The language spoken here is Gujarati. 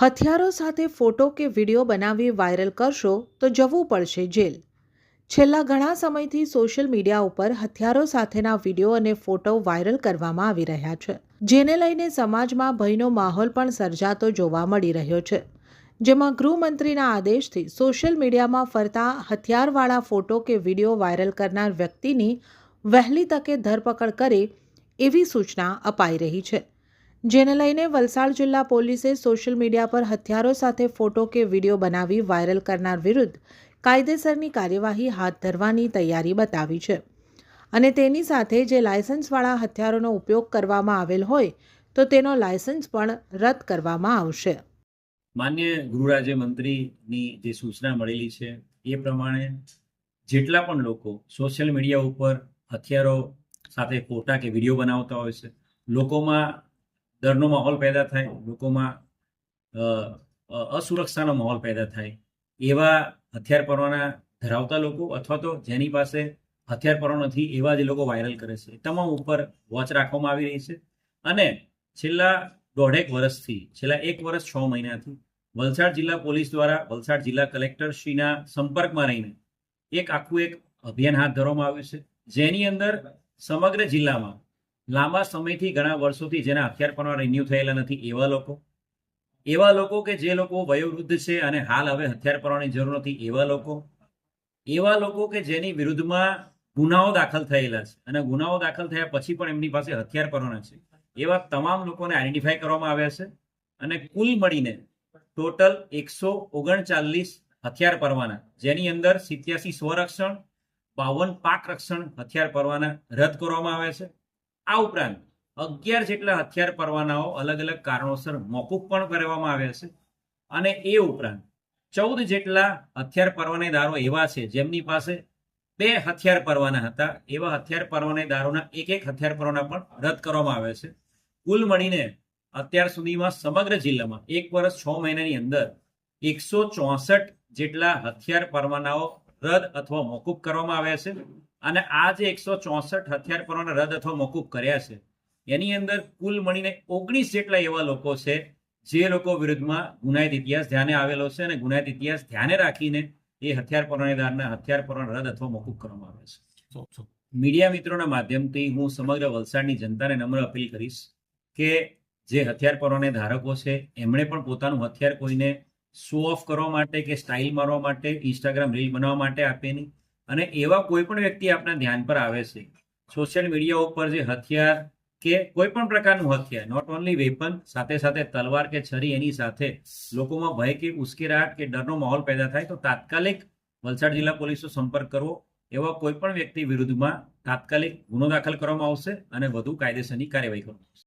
હથિયારો સાથે ફોટો કે વીડિયો બનાવી વાયરલ કરશો તો જવું પડશે જેલ. છેલ્લા ઘણા સમયથી સોશિયલ મીડિયા ઉપર હથિયારો સાથેના વીડિયો અને ફોટો વાયરલ કરવામાં આવી રહ્યા છે. જેને લઈને સમાજમાં ભયનો માહોલ પણ સર્જાતો જોવા મળી રહ્યો છે. જેમાં ગૃહમંત્રીના આદેશથી સોશિયલ મીડિયામાં ફરતા હથિયારવાળા ફોટો કે વીડિયો વાયરલ કરનાર વ્યક્તિની વહેલી તકે ધરપકડ કરે એવી સૂચના અપાઈ રહી છે. જેને લઈને વલસાડ જિલ્લા પોલીસે સોશિયલ મીડિયા પર હથિયારો સાથે ફોટો કે વીડિયો બનાવી વાયરલ કરનાર વિરુદ્ધ કાયદેસરની કાર્યવાહી હાથ ધરવાની તૈયારી બતાવી છે. અને તેની સાથે જે લાયસન્સવાળા હથિયારોનો ઉપયોગ કરવામાં આવેલ હોય, તો તેનો લાયસન્સ પણ રદ કરવામાં આવશે. માન્ય ગૃહ રાજ્યમંત્રીની જે સૂચના મળેલી છે, એ પ્રમાણે જેટલા પણ લોકો સોશિયલ મીડિયા ઉપર હથિયારો સાથે ફોટા કે વીડિયો બનાવતા હોય છે, લોકોમાં ડરનો માહોલ પેદા થાય, લોકોમાં અસુરક્ષાનો માહોલ પેદા થાય, એવા હથિયાર પરવાના ધરાવતા લોકો અથવા તો જેની પાસે હથિયાર પરવાનો નથી, એવા જે લોકો વાયરલ કરે છે. તમામ ઉપર વોચ રાખવામાં આવી રહી છે. અને છેલ્લા દોઢેક વર્ષથી, છેલ્લા એક વર્ષ છ મહિનાથી, વલસાડ જિલ્લા પોલીસ દ્વારા વલસાડ જિલ્લા કલેક્ટર શ્રીના સંપર્કમાં રહીને એક આખું એક અભિયાન હાથ ધરવામાં આવ્યું છે. જેની અંદર સમગ્ર જિલ્લામાં લાંબા સમયથી ઘણા વર્ષોથી જેના હથિયાર પરવા રિન્યુ થયેલા નથી, એવા લોકો. એવા લોકો કે જે લોકો વયોવૃદ્ધ છે અને હાલ હવે હથિયાર પરવાની જરૂર નથી, એવા લોકો. એવા લોકો કે જેની વિરુદ્ધમાં ગુનાઓ દાખલ થયેલા છે અને ગુનાઓ દાખલ થયા પછી પણ એમની પાસે હથિયાર પરવાના છે એવા તમામ લોકોને આઈડેન્ટિફાઈ કરવામાં આવ્યા છે અને કુલ મળીને ટોટલ એકસો ઓગણચાલીસ હથિયાર પરવાના જેની અંદર સિત્યાસી સ્વરક્ષણ, બાવન પાક રક્ષણ હથિયાર પરવાના રદ કરવામાં આવ્યા છે. આ ઉપરાંત અગિયાર જેટલા હથિયાર પરવાનાઓ અલગ અલગ કારણોસર મોકૂફ પણ કરવામાં આવ્યા છે. અને એ ઉપરાંત ચૌદ જેટલા હથિયાર પરવાનેદારો એવા છે જેમની પાસે બે હથિયાર પરવાના હતા. એવા હથિયાર પરવાનેદારોના એક એક હથિયાર પરવાના પણ રદ કરવામાં આવ્યા છે. કુલ મળીને અત્યાર સુધીમાં સમગ્ર જિલ્લામાં એક વર્ષ છ મહિનાની અંદર એકસો ચોસઠ જેટલા હથિયાર પરવાનાઓ રદ અથવા મોકૂફ કરવામાં આવ્યા છે. અને આ જે એકસો ચોસઠ હથિયાર પરવાના રદ અથવા મોકૂફ કર્યા છે એની અંદર કુલ મળીને ઓગણીસ જેટલા એવા લોકો છે જે લોકો વિરુદ્ધમાં ગુનાહિત ઇતિહાસ ધ્યાને આવેલો છે અને ગુનાહિત ઇતિહાસ ધ્યાને રાખીને એ હથિયાર પરવાનેદારના હથિયાર પરવાના રદ અથવા મોકૂફ કરવામાં આવે છે. મીડિયા મિત્રોના માધ્યમથી હું સમગ્ર વલસાડની જનતાને નમ્ર અપીલ કરીશ કે જે હથિયાર પરવાને ધારકો છે એમણે પણ પોતાનું હથિયાર કોઈને શો ઓફ કરવા માટે કે સ્ટાઇલ મારવા માટે ઇન્સ્ટાગ્રામ રીલ બનાવવા માટે આપે અને એવા કોઈ પણ વ્યક્તિ આપના ધ્યાન પર આવે છે. સોશિયલ મીડિયા ઉપર જે હથિયાર કે કોઈ પણ પ્રકારનું હથિયાર નોટ ઓનલી વેપન સાથે સાથે તલવાર કે છરી એની સાથે લોકોમાં ભય કે ઉશ્કેરાટ કે ડરનો માહોલ પેદા થાય, તો તાત્કાલિક વલસાડ જિલ્લા પોલીસનો સંપર્ક કરવો. એવા કોઈ પણ વ્યક્તિ વિરુદ્ધમાં તાત્કાલિક ગુનો દાખલ કરવામાં આવશે અને વધુ કાયદેસરની કાર્યવાહી કરવામાં આવશે.